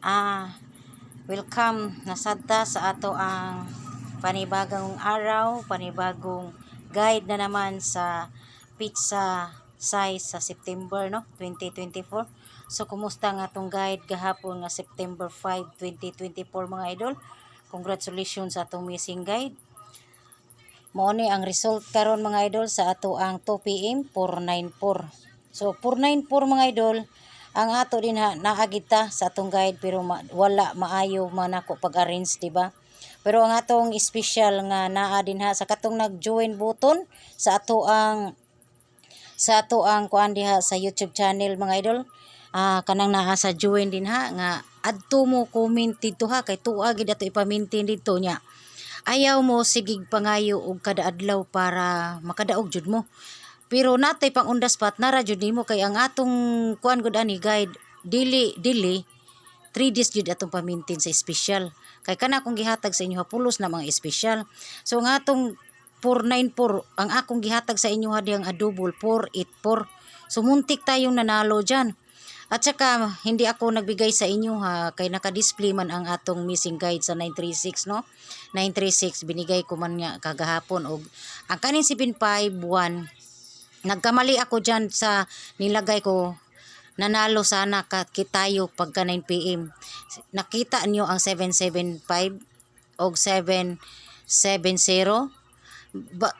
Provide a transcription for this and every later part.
Ah, welcome nasadta sa ato ang panibagong araw, panibagong guide na naman sa pizza size sa September no 2024. So kumusta nga tong guide gahapon nga September 5, 2024 mga idol? Congratulations sa atong missing guide. Mao ni ang result karon mga idol sa ato ang 2 PM 494. So 494 mga idol, ang ato din ha naagita sa atong guide pero ma- wala maayo man ako pag-arrange, di ba? Pero ang atong special nga naa din ha sa katong nag-join button sa ato ang sa ato ang kuan diha sa YouTube channel mga idol. Ah kanang naa sa join din ha nga adto mo comment dito ha kay tuwa gid ato ipamintin dito nya ayaw mo sigig pangayo og kada adlaw para makadaog jud mo pero natay pang the spot nara jud nimo kay ang atong kuan gud ani guide dili dili 3 days jud atong pamintin sa special kay kana akong gihatag sa inyo pulos na mga special so ang atong 494 ang akong gihatag sa inyo ha diyang adobol 484 so muntik tayong nanalo dyan at saka, hindi ako nagbigay sa inyo ha, kay naka-display man ang atong missing guide sa 936, no? 936, binigay ko man nga kagahapon. Og, ang kanin 751, nagkamali ako dyan sa nilagay ko, nanalo sana kitayo pagka 9 p.m. Nakita nyo ang 775 og 770. Ba,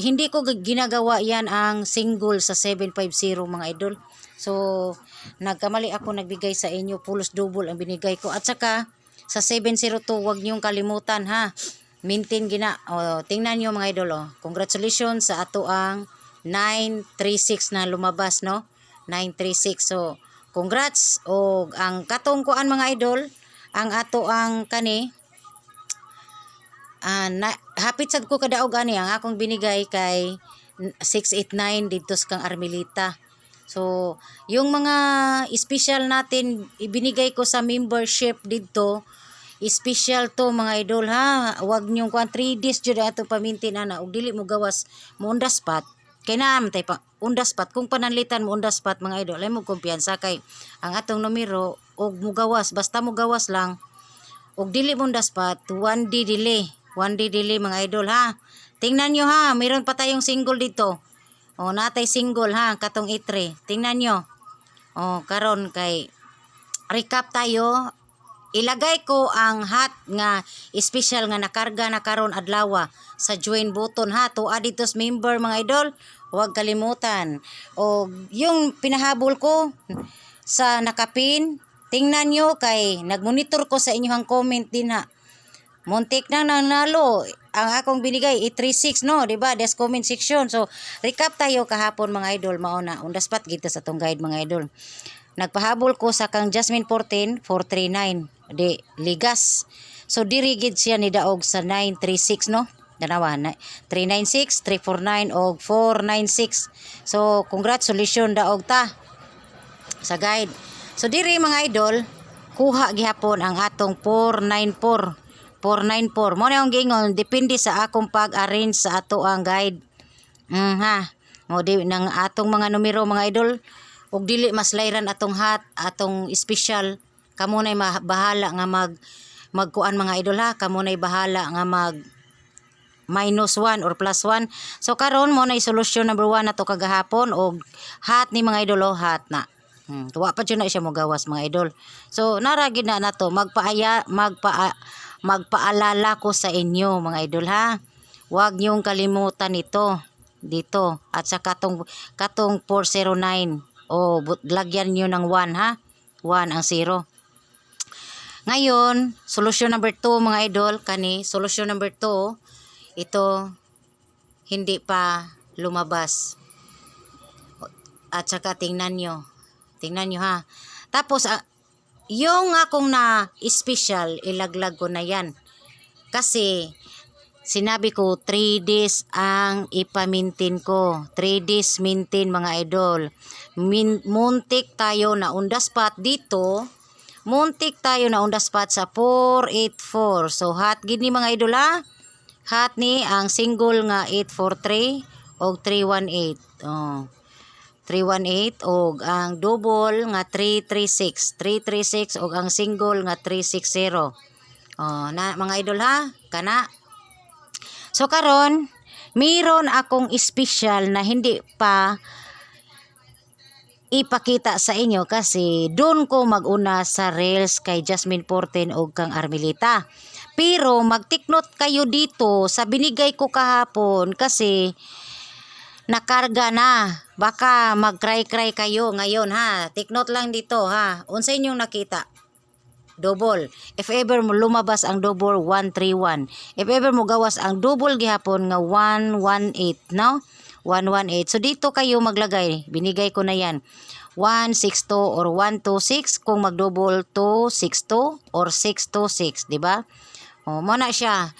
hindi ko ginagawa yan ang single sa 750 mga idol. So, nagkamali ako nagbigay sa inyo, pulos double ang binigay ko. At saka, sa 702, wag niyong kalimutan ha. Maintain gina. O, tingnan niyo mga idol. Oh. Congratulations sa ato ang 936 na lumabas, no? 936. So, congrats. O, ang katungkuan mga idol, ang ato ang kani, ah na, hapit sad ko kadaog ani ang akong binigay kay 689 dito sa kang Armelita. So, yung mga special natin ibinigay ko sa membership dito, special to mga idol ha. Huwag niyo kuan 3 days jud ato pamintin ana ug dili mo gawas mo the spot. Kay naam tay pa the spot kung pananlitan mo the spot mga idol, ay mo kumpiyansa kay ang atong numero og mo gawas basta mo gawas lang og dili mo the spot, one day delay. One day delay mga idol ha. Tingnan nyo ha, mayroon pa tayong single dito. O natay single ha, katong itre. Tingnan nyo. O karon kay recap tayo. Ilagay ko ang hat nga special nga nakarga na karon adlaw sa join button ha. Tuwa dito sa member mga idol. Huwag kalimutan. O yung pinahabol ko sa nakapin, tingnan nyo kay nagmonitor ko sa inyong comment din ha. Muntik na nanalo. Ang akong binigay, 836 no, di ba? Des comment section. So, recap tayo kahapon mga idol, mauna. The spot kita sa tong guide mga idol. Nagpahabol ko sa kang Jasmine 14, 439. Di, ligas. So, dirigid siya ni Daog sa 936 no. Danawa, na- 396, 349, o 496. So, congratulations Daog ta sa guide. So, diri mga idol, kuha gihapon ang atong 494. 494. Mo na yung gingon, depende sa akong pag-arrange sa ato ang guide. Mm, ha. Mo di ng atong mga numero mga idol ug dili mas layran atong hat, atong special. Kamo nay bahala nga mag magkuan mga idol ha. Kamo nay bahala nga mag minus 1 or plus 1. So karon mo na solusyon number 1 na to kagahapon og hat ni mga idol oh, hat na. Hmm, tuwa pa dyan na siya mo gawas mga idol. So naragid na na to magpaaya magpa magpaalala ko sa inyo mga idol ha. Huwag niyong kalimutan ito dito at sa katong katong 409 o but- lagyan niyo ng 1 ha. 1 ang 0. Ngayon, solusyon number 2 mga idol, kani, solusyon number 2, ito hindi pa lumabas. At saka tingnan nyo. Tingnan nyo ha. Tapos, ah, yung akong na special, ilaglag ko na yan. Kasi, sinabi ko, 3 days ang ipamintin ko. 3 days mintin mga idol. Min muntik tayo na on the spot dito. Muntik tayo na on the spot sa 484. So, hot gini mga idol ha. Hot ni ang single nga 843 o 318. Oh. 318 og ang double nga 336 336 og ang single nga 360 oh na mga idol ha kana so karon mayroon akong special na hindi pa ipakita sa inyo kasi doon ko maguna sa Reels kay Jasmine Porten o kang Armelita. Pero magtiknot kayo dito sa binigay ko kahapon kasi nakarga na. Baka mag-cry-cry kayo ngayon ha. Tiknot lang dito ha. Unsa inyong nakita? Double. If ever mo lumabas ang double 131. If ever mo gawas ang double gihapon nga 118, no? 118. So dito kayo maglagay. Binigay ko na yan. 162 or 126 kung mag-double 262 or 626, di ba? O, mo na siya.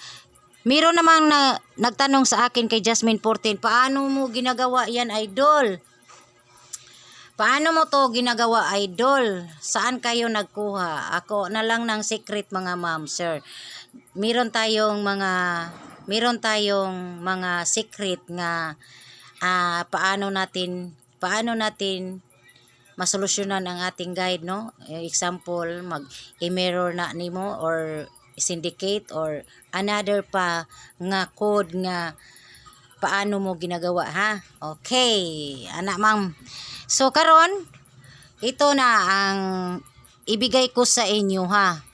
Meron namang na, nagtanong sa akin kay Jasmine Portin, paano mo ginagawa yan, idol? Paano mo to ginagawa, idol? Saan kayo nagkuha? Ako na lang ng secret, mga ma'am, sir. Meron tayong mga, meron tayong mga secret nga ah, paano natin, paano natin masolusyonan ang ating guide, no? Eh, Example, mag-mirror na nimo or syndicate or another pa nga code nga paano mo ginagawa ha okay anak ma'am so karon ito na ang ibigay ko sa inyo ha.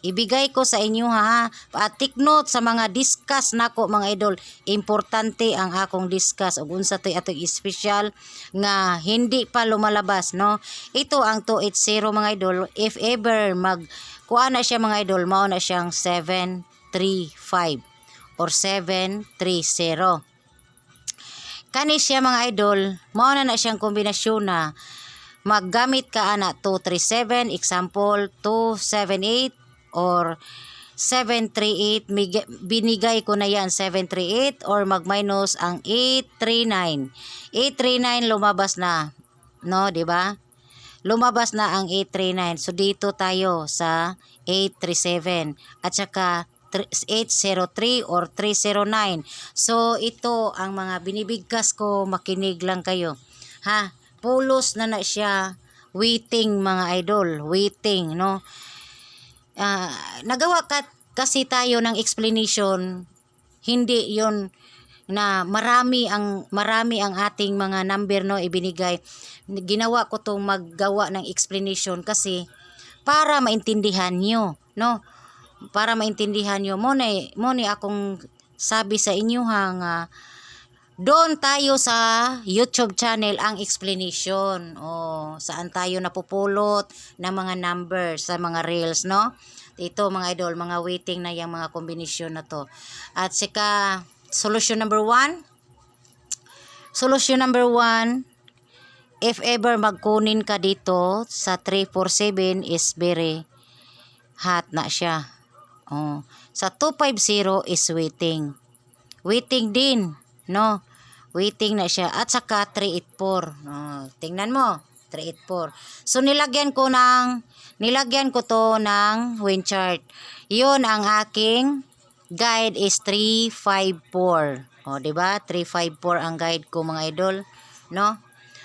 Ibigay ko sa inyo ha at take note sa mga discuss nako mga idol. Importante ang akong discuss ug unsa toy atong special nga hindi pa lumalabas no? Ito ang 280 mga idol. If ever mag kuha na siya mga idol mao na siyang 735 or 730 kani siya mga idol mao na na siyang kombinasyon na maggamit ka ana 237 example 278 or 738 mig- binigay ko na yan 738 or mag-minus ang 839 839 lumabas na no di ba? Lumabas na ang 839 so dito tayo sa 837 at saka 803 or 309 so ito ang mga binibigkas ko. Makinig lang kayo. Ha? Pulos na na siya. Waiting mga idol. Waiting no? Ah, nagawa ka, kasi tayo ng explanation. Hindi yon na marami ang marami ang ating mga number no ibinigay. Ginawa ko tong maggawa ng explanation kasi para maintindihan nyo no para maintindihan nyo mo na mo ni akong sabi sa inyo ha nga doon tayo sa YouTube channel ang explanation. O, saan tayo napupulot ng mga numbers sa mga reels, no? Ito mga idol, mga waiting na yung mga kombinasyon na to. At sika, solution number one. Solution number one, if ever magkunin ka dito sa 347 is very hot na siya. Oh. Sa 250 is waiting. Waiting din, no? Waiting na siya. At saka 384. Oh, tingnan mo. 384. So nilagyan ko ng nilagyan ko to ng wind chart. 'Yun ang aking guide is 354. O, di ba? 354 ang guide ko mga idol, no?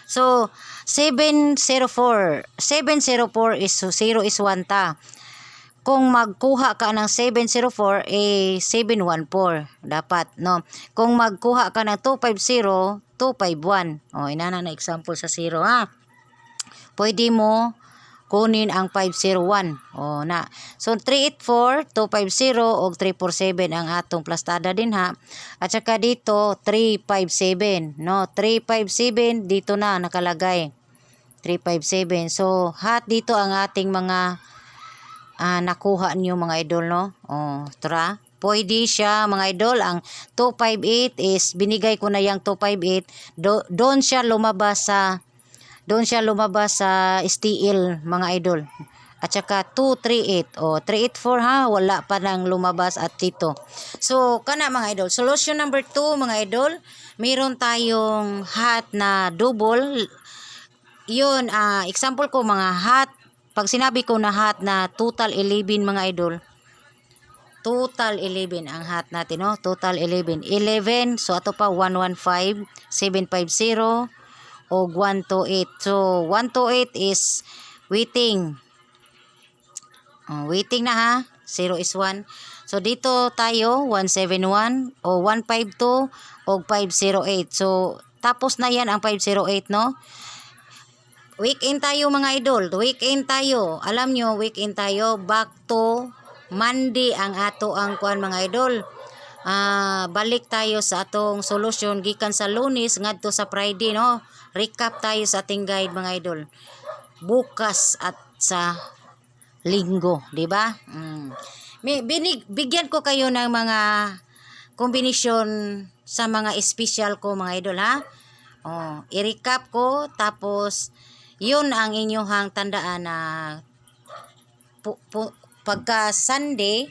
So, 704. 704 is 0 is 1 ta. Kung magkuha ka ng 704, eh 714 dapat, no? Kung magkuha ka ng 250, 251. O, inana na example sa 0, ha? Pwede mo kunin ang 501. O, na. So, 384, 250, o 347 ang atong plastada din, ha? At saka dito, 357, no? 357, dito na nakalagay. 357. So, hat dito ang ating mga ah, nakuha niyo mga idol no. Oh, tara. Pwede siya mga idol ang 258 is binigay ko na yang 258 do, doon siya lumabas sa doon siya lumabas sa steel mga idol. At saka 238 o 384 ha wala pa nang lumabas at dito. So kana mga idol, solution number 2 mga idol, meron tayong hat na double yun, ah, example ko mga hat, pag sinabi ko na hat na total 11 mga idol, total 11 ang hat natin, no? Total 11. 11, so ato pa 115, 750, o 128. So 128 is waiting. Oh, waiting na ha. 0 is 1. So dito tayo 171 o 152 o 508. So tapos na yan ang 508 no. Weekend tayo mga idol. Weekend tayo. Alam nyo, weekend tayo. Back to Monday ang ato ang kuan mga idol. Ah, balik tayo sa atong solusyon gikan sa Lunes ngadto sa Friday no. Recap tayo sa ating guide mga idol. Bukas at sa linggo, di ba? Mm. Binig, bigyan ko kayo ng mga kombinasyon sa mga special ko mga idol ha. Oh, i-recap ko tapos yun ang inyong tandaan na pu, pu, pagka Sunday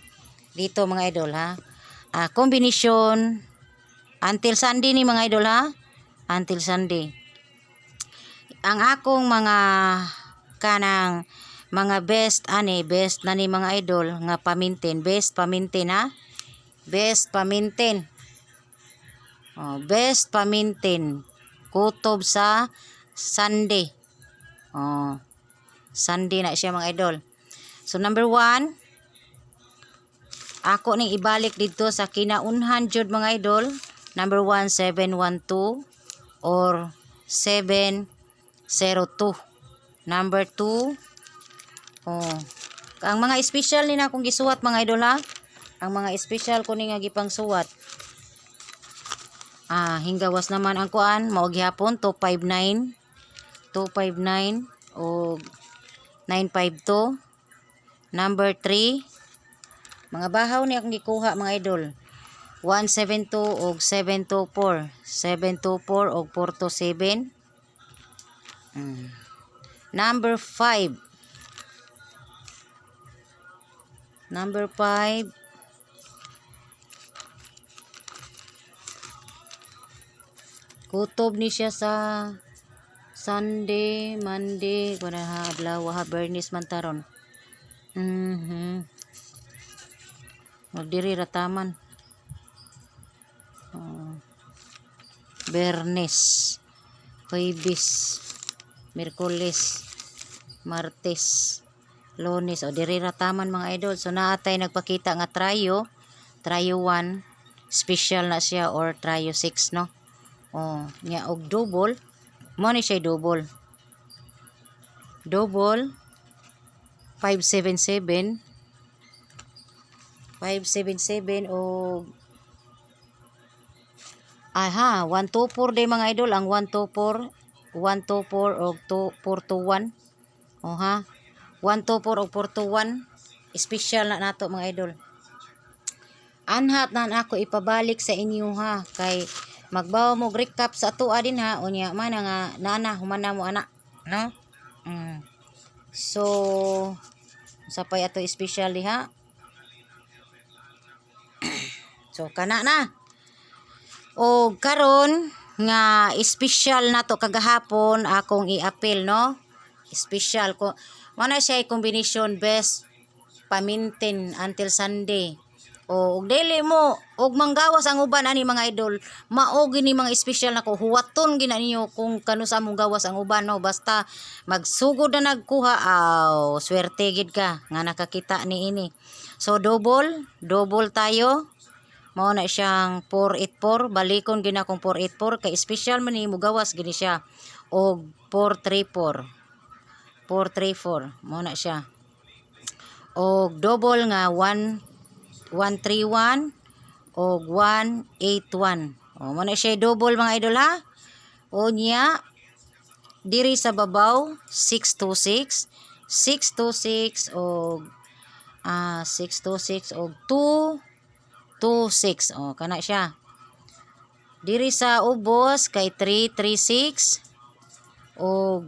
dito mga idol ha. Ah, kombinasyon until Sunday ni mga idol ha. Until Sunday. Ang akong mga kanang mga best ani best na ni mga idol nga pamintin best pamintin ha best pamintin oh, best pamintin kutob sa Sunday oh Sunday na siya mga idol so number one ako ning ibalik dito sa kinaunhan jud mga idol number 1 712 or 702 number 2 Oh. Ang mga special ni na akong gisuwat mga idol ha. Ang mga special ko ni nga gipang suwat. Ah, hinggawas naman ang kuan, mao gihapon 259 259 o 952 number 3 mga bahaw ni akong gikuha mga idol. 172 og 724 724 og 427 mm. number 5 Number 5. Kutob ni siya sa Sunday, Monday, kuna ha adlaw ha Bernis man taron. Mhm. Magdiri rataman. Oh. Bernes, Huwebes, Merkulis, Martes, Lunes o diri rataman mga idol. So naatay nagpakita nga tryo, tryo 1, special na siya or tryo 6 no. Oh, nya og double, mo siya double. Double. 577 577 o Aha, 124 day mga idol. Ang 124 124 o 421 o ha 124 o 421 special na nato mga idol. Anhat na ako ipabalik sa inyo ha. Kay magbawa mo recap sa ato din ha? Unya man nga nana humana mo ana no? Mm. so sapay ato special ha so kana na. O karon nga special na to kagahapon akong i-appeal no? Special ko. Mana siya combination best pamintin until Sunday. O ug dili mo og manggawas ang uban ani mga idol, mao gini mga special nako huwaton gina ninyo kung kano sa mong gawas ang uban no basta magsugod na nagkuha aw swerte gid ka nga nakakita ni ini. So double, double tayo. Mao na siyang 484, balikon gina kong 484 kay special man ni mo gawas gini siya. Og 434. 434 mo na siya og double nga 1 131 og 181 o mo na siya double mga idol ha? O niya diri sa babaw 626 626 og ah 626 og 226 o kana siya. Diri sa ubos kay 336 og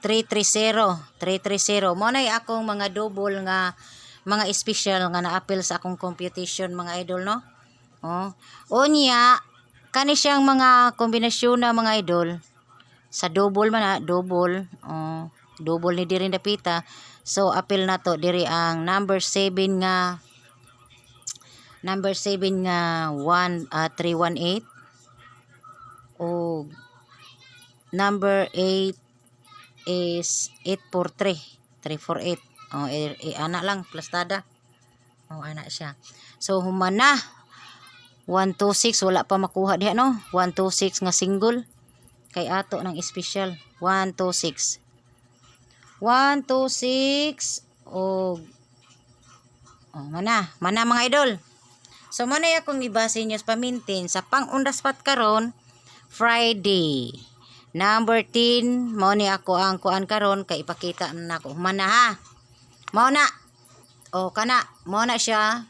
330 330 mo na akong mga double nga mga special nga na-appeal sa akong computation mga idol no? Oh. Unya kani siyang mga kombinasyon na mga idol sa double man double. Oh. Double ni diri napita. So appeal na to diri ang number 7 nga number 7 nga 1 uh, 318 o number 8 is 843. 348. Oh, anak lang, plastada. Oh, anak siya. So, humana. 126, wala pa makuha diha, no? 126 nga single. Kay ato ng special. 126. 126 o Oh, mana, mana mga idol. So mana ya akong ibase sa pamintin sa pang-undas pat karon Friday. Number 10, mao ni ako ang kuan karon kay ipakita na nako. Mana ha. Mao na. O kana, mao na siya.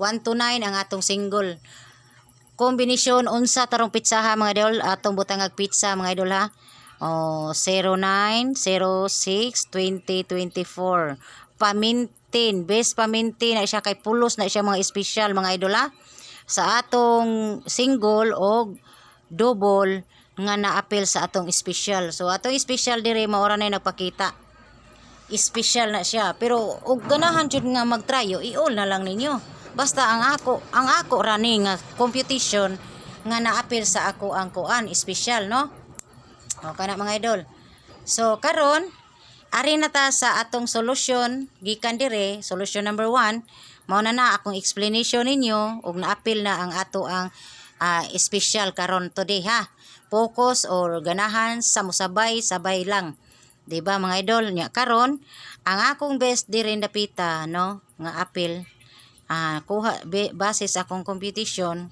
129 ang atong single. Kombinasyon unsa tarong pitsaha mga idol, atong butangag pizza mga idol ha. O 09 06 2024. Pamintin, best pamintin na siya kay pulos na siya mga espesyal mga idol ha. Sa atong single o double nga na-appeal sa atong espesyal. So atong espesyal dire maora na nagpakita. Espesyal na siya. Pero og ganahan jud nga magtryo, i-all na lang ninyo. Basta ang ako, ang ako running nga competition nga na-appeal sa ako ang kuan espesyal no. O kana mga idol. So karon ari na ta sa atong solusyon gikan dire, solution number one, mao na na akong explanation ninyo ug na-appeal na ang ato ang ah, espesyal karon today ha. Focus or ganahan sa musabay sabay lang. 'Di ba mga idol? Nya karon ang akong best dire dapita no? Nga appeal ah kuha be, base sa akong competition.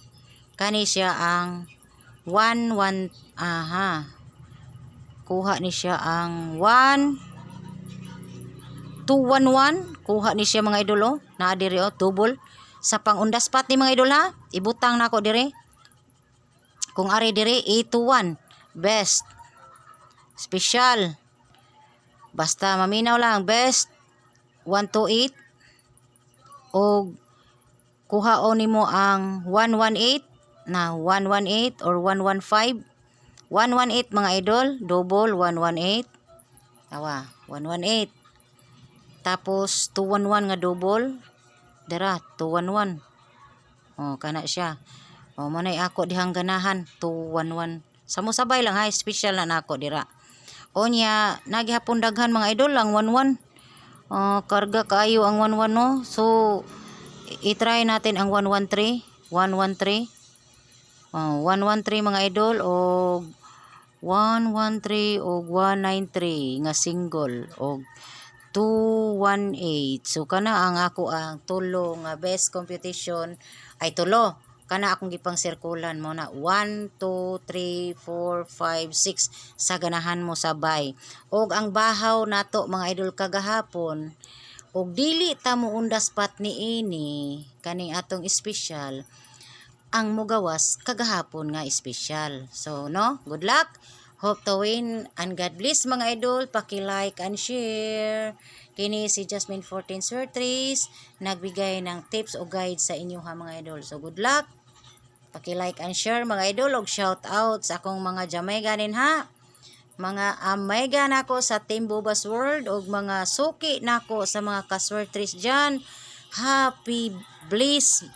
Kani siya ang 1 1 aha. Kuha ni siya ang 1 211 kuha ni siya mga idol oh. Naa diri oh double sa pangundas pat ni mga idol ha? Ibutang nako diri. Kung ari diri 821 best. Special basta maminaw lang. Best 128 o kuha o nimo ang 118 na 118 or 115 118 mga idol. Double 118 tawa 118 tapos 211 nga double. Dara 211 oh kana siya. Oh manay ako dihang ganahan 211 sa mo sabay lang ha? Special na nako dira o niya naghapon daghan mga idol lang 11 oh karga kaayo ang 11 no? So i-try natin ang 113 113 oh 113 mga idol o 113 o 193 nga single o 218 so kana ang ako ang tulo nga best competition ay tulo kana akong gipang sirkulan mo na 1 2 3 4 5 6 sa ganahan mo sabay. Og ang bahaw nato mga idol kagahapon og dili ta mo undas pat ni ini kaning atong special ang mugawas kagahapon nga special so no? Good luck Hope to win and God bless mga idol. Paki-like and share. Kini si Jasmine 14 Surtries nagbigay ng tips o guide sa inyo ha mga idol. So good luck. Paki-like and share mga idol og shout out sa akong mga Jamaica ganin ha. Mga amega nako sa Team Bobas World og mga suki nako sa mga kaswertries dyan. Happy bliss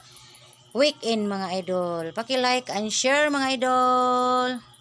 weekend mga idol. Paki-like and share mga idol.